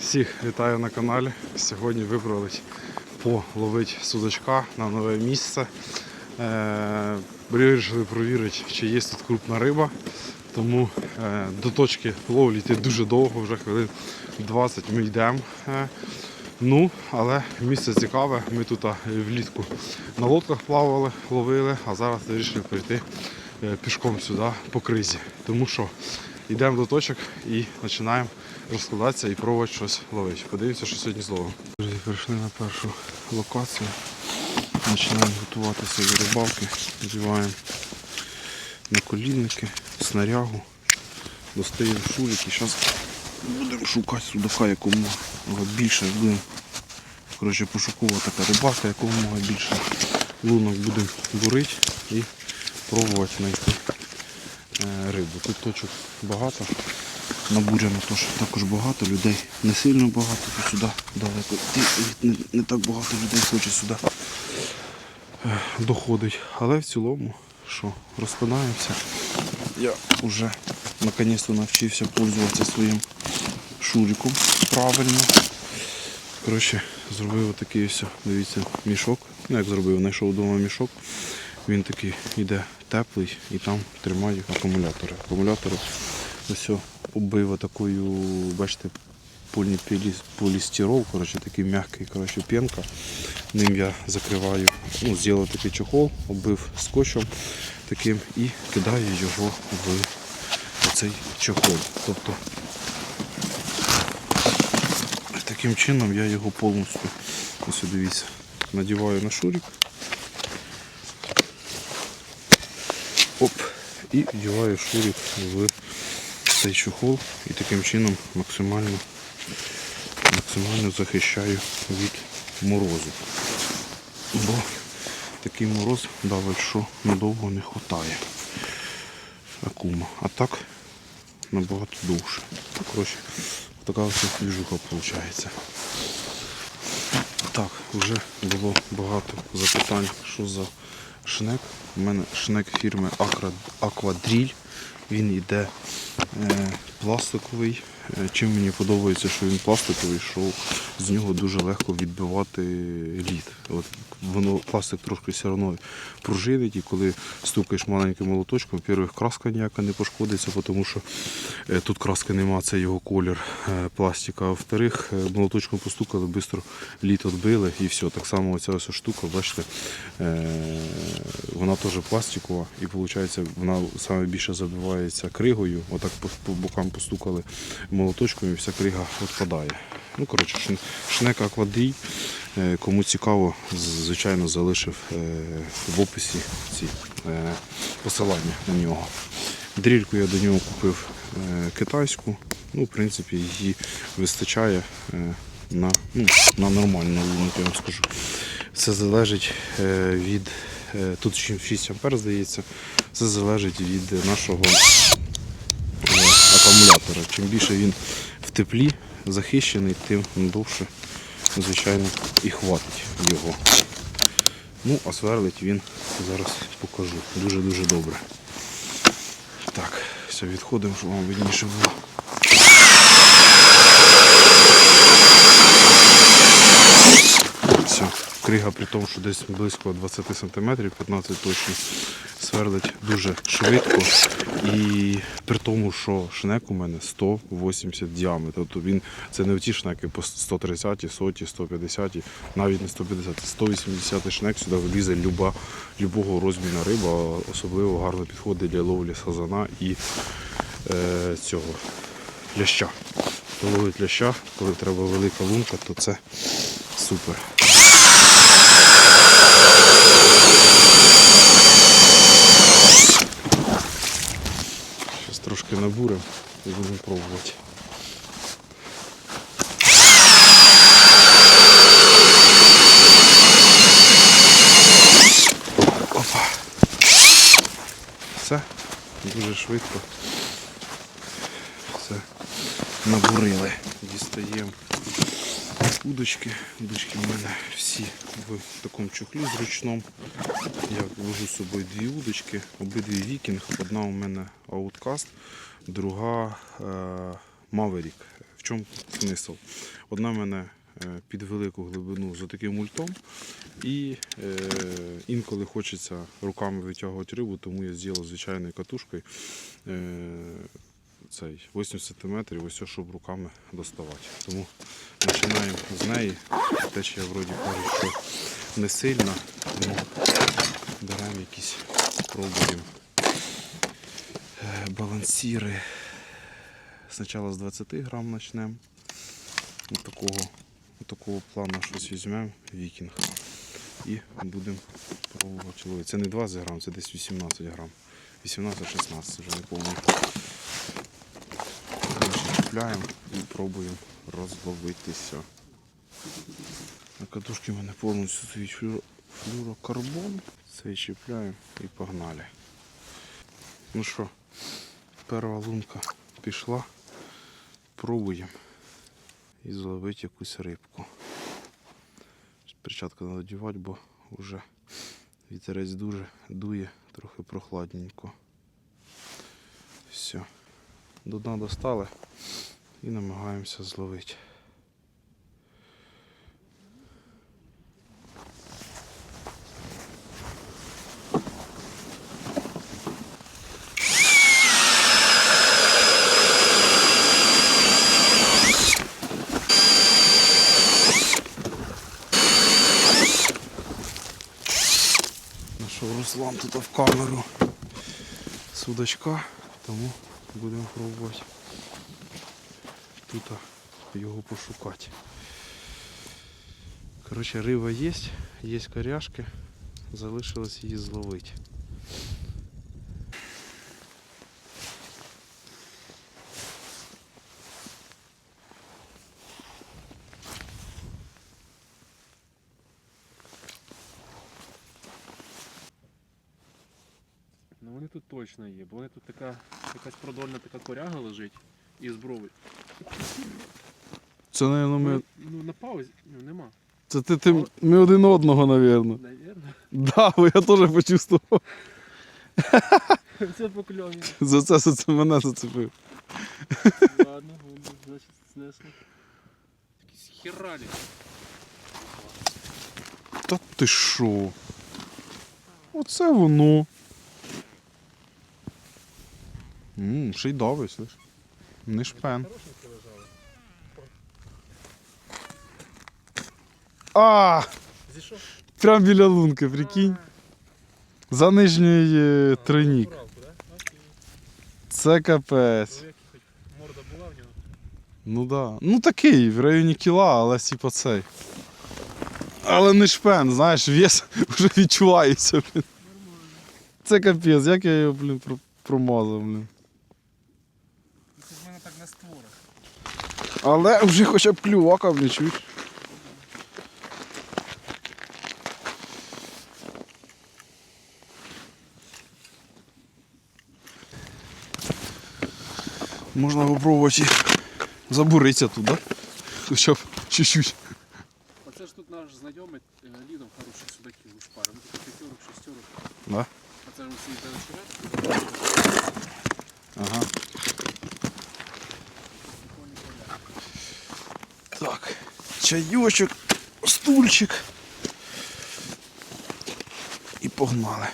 Всіх вітаю на каналі. Сьогодні вибрались половити судачка на нове місце. Е, Вирішили провірити, чи є тут крупна риба. Тому е, до точки ловлі йти дуже довго, вже хвилин 20 ми йдемо. Е, Ну, але місце цікаве. Ми тут влітку на лодках плавали, ловили, а зараз вирішили прийти пішком сюди по кризі. Тому що йдемо до точок і починаємо розкладатися і пробувати щось ловити. Подивимося, що сьогодні зловимо. Друзі, прийшли на першу локацію. Починаємо готуватися до рибалки. Вдіваємо наколінники, снарягу, достаємо шурики. Зараз будемо шукати судака якомога більше. Будемо коротше, пошукова така рибалка, якомога більше лунок будемо бурити і пробувати знайти е, рибу. Тут точок багато. Набурено теж також багато людей. Не сильно багато, то сюди далеко. йти. Не, не так багато людей хоче сюди е, доходить. Але в цілому, що розкладаємося. Я вже наконець-то навчився пользуватися своїм шуриком правильно. Коротше, зробив отакий ось, дивіться, мішок. Ну як зробив, знайшов вдома мішок. Він такий йде теплий і там тримають акумулятори. Акумулятори ось оббив такою, бачите, полістирол, коротше, такий м'який коротше, пенка. Ним я закриваю, ну, зробив такий чохол, оббив скотчем таким і кидаю його в оцей чохол. Тобто таким чином я його повністю ось дивіться, надіваю на шурик. Оп, і вдіваю шурик в цей чохол і таким чином максимально, максимально захищаю від морозу. Бо такий мороз давить, що надовго не вистачає акума. А так набагато довше. Коротше, така ось двіжуха виходить. Так, вже було багато запитань, що за шнек. У мене шнек фірми Аквадріль. Він йде пластиковий. Чим мені подобається, що він пластиковий, що з нього дуже легко відбивати лід. От воно пластик трошки все одно пружинить, і коли стукаєш маленьким молоточком, по-перше, краска ніяка не пошкодиться, тому що е, тут краски нема, це його колір е, пластика. А во-вторых, е, молоточком постукали, швидко лід відбили і все. Так само оця ось штука, бачите, вона теж пластикова і виходить, вона саме більше забивається кригою. Отак по бокам постукали молоточком і вся крига відпадає. Ну, коротше, шн- шнек аквадрій. Е, Кому цікаво, звичайно, залишив е, в описі ці е, посилання на нього. Дрільку я до нього купив китайську. Ну, в принципі, її вистачає на, ну, на нормальну лунку, я вам скажу. Все залежить від. Тут 6 ампер, здається. Це залежить від нашого акумулятора. Чим більше він в теплі захищений, тим довше, звичайно, і хватить його. Ну, а сверлить він зараз покажу. Дуже-дуже добре. Так, все, відходимо, щоб вам видніше було. Все, крига при тому, що десь близько 20 см, 15 точно сверлить дуже швидко. І при тому, що шнек у мене 180 діаметр. Тобто він це не ті шнеки по 130, 100, 150, навіть не 150, 180 шнек сюди влізе люба, любого розміру риба, особливо гарно підходить для ловлі сазана і е, цього ляща. Хто ловить ляща, коли треба велика лунка, то це супер. Зараз трошки набуримо і будемо пробувати. Опа. Все, дуже швидко. Все. Набурили. Дістаємо удочки. Удочки в мене всі в такому чохлі зручному. Я вожу з собою дві удочки, обидві вікінг. Одна у мене ауткаст, друга Maverick. В чому смисл? Одна в мене е, під велику глибину з таким мультом, і е, інколи хочеться руками витягувати рибу, тому я зробив звичайною катушкою е, цей 8 см, ось щоб руками доставати. Тому починаємо з неї. Те, що я вроді кажу, що не сильно, тому беремо якісь, пробуємо е, балансіри. Спочатку з 20 грам почнемо. Такого, такого плану щось візьмемо, вікінг. І будемо пробувати ловити. Це не 20 грам, це десь 18 грам. 18-16, вже не пам'ятаю. Чіпляємо і пробуємо розловитися. На катушці в мене повністю стоїть флюрокарбон. Це чіпляємо і погнали. Ну що, перша лунка пішла. Пробуємо і зловити якусь рибку. Перчатку треба одягати, бо вже вітерець дуже дує, трохи прохладненько. Все. До дна достали і намагаємося зловити. Нашов Руслан тут в камеру судачка, тому будемо пробувати тут його пошукати. Коротше, риба є, є коряшки, залишилось її зловити. Ну вони тут точно є, бо вони тут така якась продольна така коряга лежить і зброви. Це, мабуть, ми. Ну на паузі ну, нема. Це ти, ти ми один одного, мабуть. Навірно. Да, бо я теж почувствував. Це покльовні. За це, за це мене зацепив. Ладно, воно, значить, снесло. Якісь хералі. Та ти що? Оце воно. Ммм, ще й давить, слиш. Не шпен. А! Прям біля лунки, прикинь. За нижній е, да? Окей. Це капець. Ну, морда була в нього. Ну да. Ну такий, в районі кіла, але типа цей. Але не шпен, знаєш, вес вже відчувається, блін. Це капець, як я його, блін, промазав, блін. Це в мене так на створах. Але вже хоча б клювака, блін, чуєш? Можна попробувати забуритися туди. Хоча б чуть-чуть. Оце ж тут наш знайомий е, лідом хороших судаків у шпарі. Ну тут п'ятерок, шестерок. Да? Оце ж усі дочерет. Ага. Так. Чайочок, стульчик. І погнали.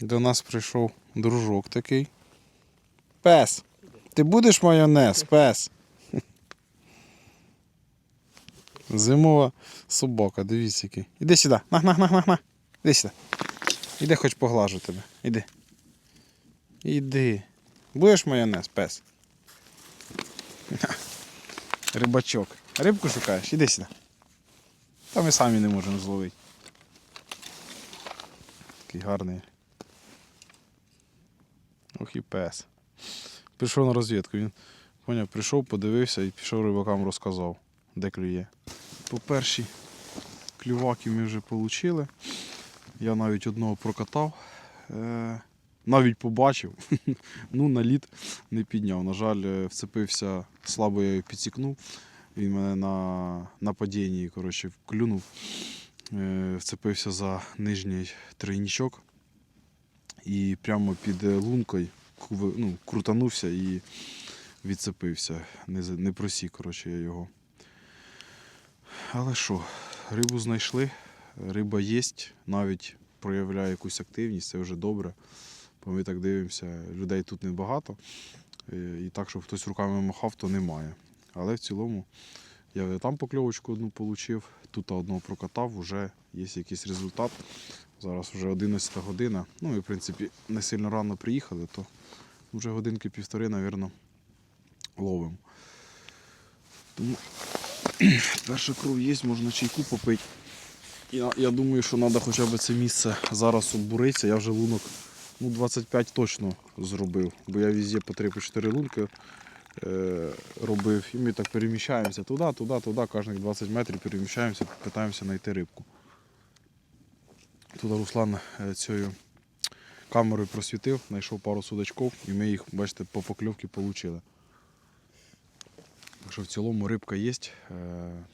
До нас прийшов дружок такий. Пес. Ти будеш майонез, пес. Зимова собака, дивіться який. Іди сюди. На, на, на, на, на. Іди сюди. Іди хоч поглажу тебе. Іди. Іди. Будеш майонез, пес? Рибачок. Рибку шукаєш? Іди сюди. Та ми самі не можемо зловити. Такий гарний. Ох і пес. Прийшов на розвідку. Він поняв, прийшов, подивився і пішов рибакам розказав, де клює. По першій клюваки ми вже отримали. Я навіть одного прокатав. Е, навіть побачив. ну, на лід не підняв. На жаль, е, вцепився, слабо я його підсікнув. Він мене на, на падінні коротше, клюнув. Е, вцепився за нижній тройнічок і прямо під лункою ну, крутанувся і відцепився. Не, не просік, коротше, я його. Але що, рибу знайшли, риба є, навіть проявляє якусь активність, це вже добре. Бо ми так дивимося, людей тут небагато. Е, І так, щоб хтось руками махав, то немає. Але в цілому я там покльовочку одну отримав, тут одного прокатав, вже є якийсь результат. Зараз вже 11 година. Ну і в принципі не сильно рано приїхали, то вже годинки півтори, мабуть, ловимо. Тому перша кров є, можна чайку попити. Я, я думаю, що треба хоча б це місце зараз обуритися. Я вже лунок ну, 25 точно зробив, бо я везде по 3-4 лунки е, робив. І ми так переміщаємося туди, туди, туди, кожних 20 метрів переміщаємося, питаємося знайти рибку. Тут Руслан е, цією камерою просвітив, знайшов пару судачків і ми їх, бачите, по покльовці отримали. Так що в цілому рибка є,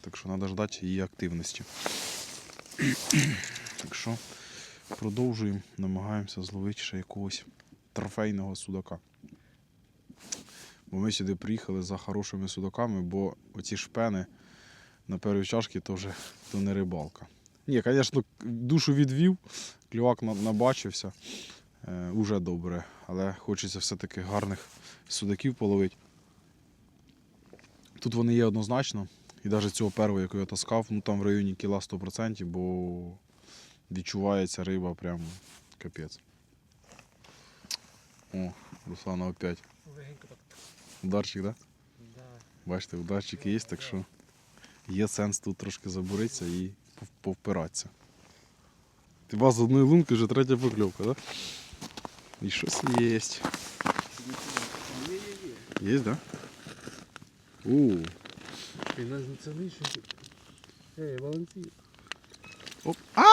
так що треба ждати її активності. Так що продовжуємо, намагаємося зловити ще якогось трофейного судака. Бо ми сюди приїхали за хорошими судаками, бо оці шпени на першій чашці то вже то не рибалка. Ні, звісно, душу відвів, клювак набачився, е, уже добре, але хочеться все-таки гарних судаків половити. Тут вони є однозначно. І навіть цього першого, якого я таскав, ну там в районі кіла 100%, бо відчувається риба прям капець. О, Руслана опять. Ударчик, так? Да? Бачите, ударчик є, так що є сенс тут трошки забуритися і повпиратися. Ти вас з одної лунки вже третя покльовка, так? Да? І щось є. Є, є, є. Є, так? Да? У, Ти нас не це лише. Ей, Валентин. оп. А!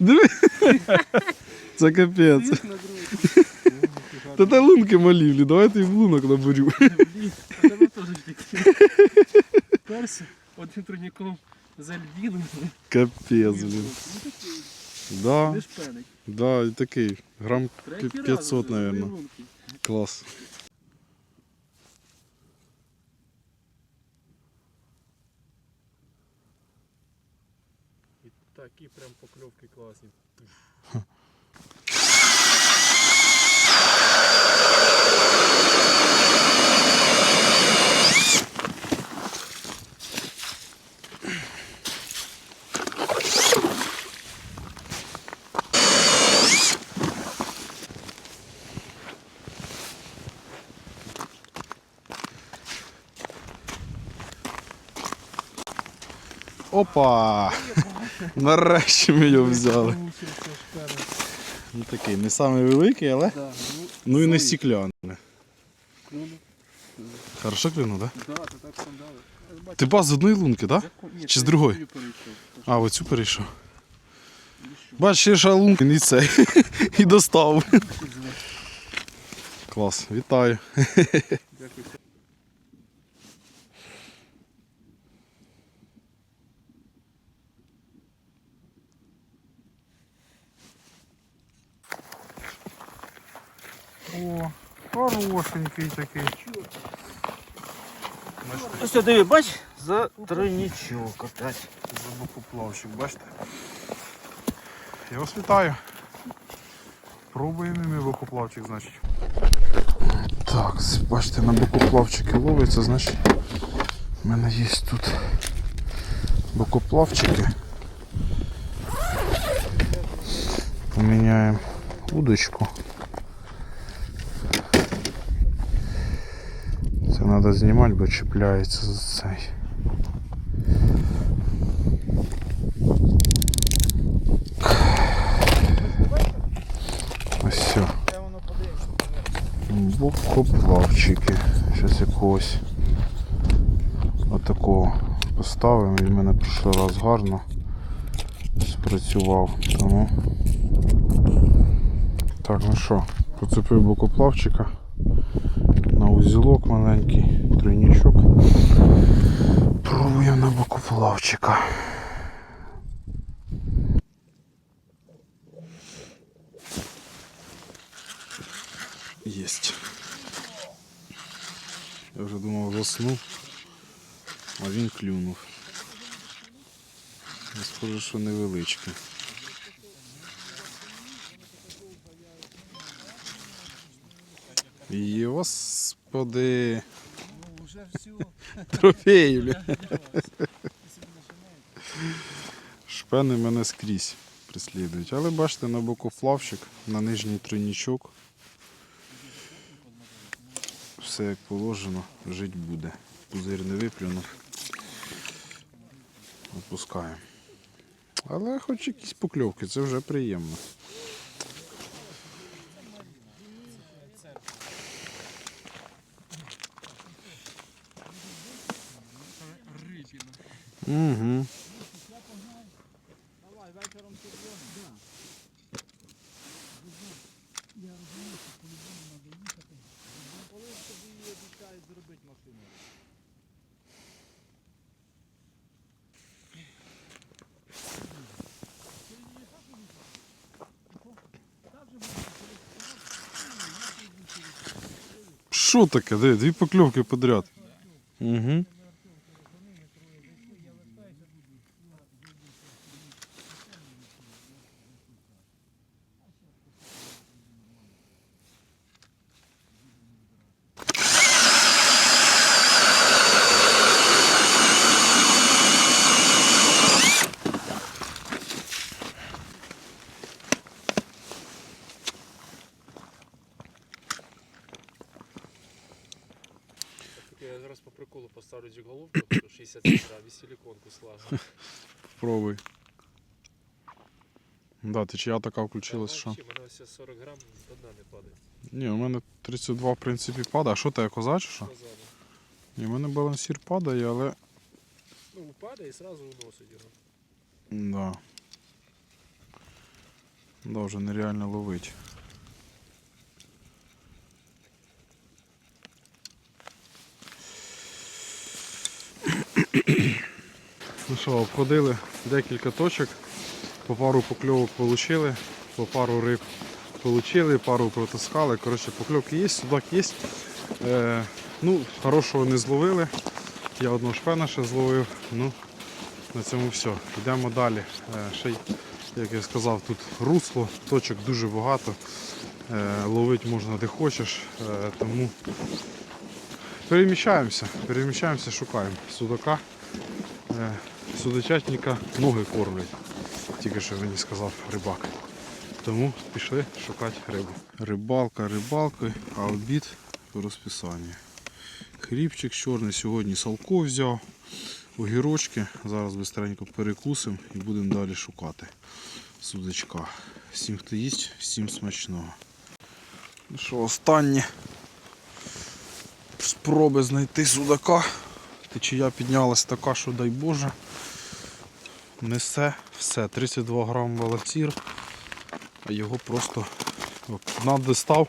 Диви! Це капець. Ти на другий. Та та лунки малівлі, давайте і в лунок наберу. Блін, а тебе теж такі. Перся одним трудником З альбіном. Капець, блін. Ну такий, Да, да, і такий. Грам Третій раз 500, вже, дві лунки. клас. І такі прям покльовки класні. Опа! Нарешті ми його взяли. Ну такий, не самий великий, але. Ну, і не стікляний. Хорошо клюнув, так? Да, то так сандали. Бачу, Ти бас з одної лунки, так? Чи з другої? А, оцю перейшов. І що? Бач, ще шалунки, і цей. І достав. Клас, вітаю. Дякую. О, хорошенький такий. Ось диви, бач, за тройнічок опять. Забокоплавчик, бачите? Я вас вітаю. Пробуємо ми бокоплавчик, значить. Так, бачите, на бокоплавчики ловиться, значить. У мене є тут бокоплавчики. Поміняємо удочку. Треба знімати, бо чіпляється за цей. Ось все. Бокоплавчики. Щось якогось отакого поставимо. Він мене прошлий раз гарно спрацював. Тому. Так, ну що, поцепив бокоплавчика на узілок маленький, тройнічок. Пробуємо на бокоплавчика. Есть. Я вже думав заснув, а він клюнув. Ну, Схоже, що невеличкий. Господи. Трофеї, бля. Шпени мене скрізь преслідують. Але бачите, на боку флавчик, на нижній тройнічок. Все як положено, жить буде. Пузир не виплюнув. Опускаємо. Але хоч якісь покльовки, це вже приємно. Угу. Что такое, червоно. Я розумію, що подряд. Угу. Поставлю джиголовку 60 грамів і силиконку слажу. Пробуй. Да, ти чия така включилась, що? У мене ось 40 грам до дна не падає. Ні, у мене 32 в принципі падає. А що тебе коза чи що? Позаду. Ні, у мене балансір падає, але. Ну, падає і одразу уносить його. Да. Да, вже нереально ловить. Що, обходили декілька точок, по пару покльовок отримали, по пару риб отримали, пару протискали. Коротше, покльовки є, судак є. Е, ну, хорошого не зловили. Я одного шпена ще зловив. Ну, на цьому все. Йдемо далі. Е, Ще, як я сказав, тут русло, точок дуже багато. Е, Ловити можна де хочеш. Е, Тому переміщаємося, переміщаємося, шукаємо судака. Е, Судочатника ноги кормлять. Тільки що мені сказав рибак. Тому пішли шукати рибу. Рибалка рибалкою, а обід по розписанню. Хлібчик чорний сьогодні салко взяв огірочки. Зараз быстренько перекусимо і будемо далі шукати судачка. Всім, хто їсть, всім смачного. Ну що, останні спроби знайти судака. Течія піднялась така, що дай Боже. Несе все. 32 грам валацір, а його просто надистав,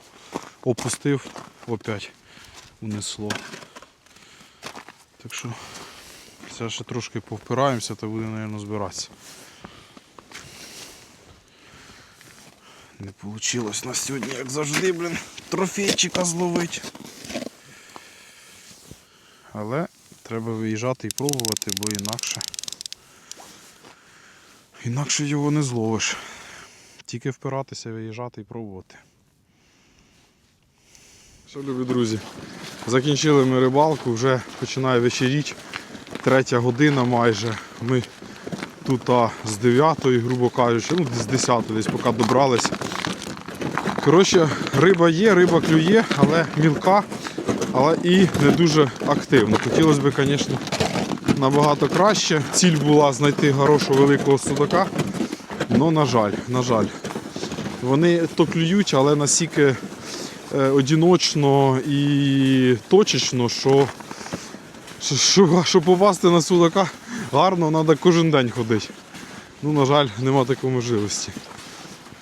опустив, опять унесло. Так що Зараз ще трошки повпираємося та буде, мабуть, збиратися. Не вийшло на сьогодні, як завжди, блін, трофейчика зловити. Але треба виїжджати і пробувати, бо інакше. Інакше його не зловиш. Тільки впиратися, виїжджати і пробувати. Що, любі друзі, закінчили ми рибалку, вже починає вечеріти. Третя година майже. Ми тут а, з 9, грубо кажучи, ну з 10 десь поки добрались. Коротше, риба є, риба клює, але мілка, але і не дуже активно. Хотілося б, звісно, набагато краще. Ціль була знайти хорошого великого судака. але, на жаль, на жаль. Вони то клюють, але настільки е, одіночно і точечно, що, щоб попасти на судака гарно, треба кожен день ходити. Ну, на жаль, нема такої можливості.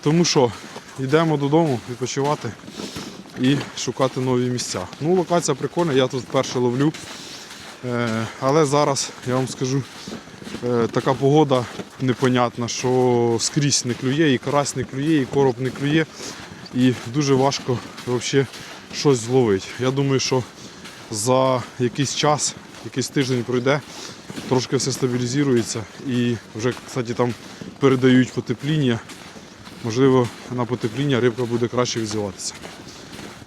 Тому що, йдемо додому відпочивати і шукати нові місця. Ну, локація прикольна, я тут вперше ловлю. Е, але зараз я вам скажу, е, така погода непонятна, що скрізь не клює, і карась не клює, і короб не клює. І дуже важко взагалі щось зловити. Я думаю, що за якийсь час, якийсь тиждень пройде, трошки все стабілізується і вже, кстати, там передають потепління. Можливо, на потепління рибка буде краще відзиватися.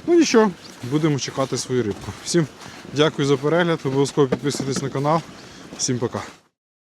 Ну нічого, будемо чекати свою рибку. Всім дякую за перегляд, обов'язково підписуйтесь на канал. Всім пока.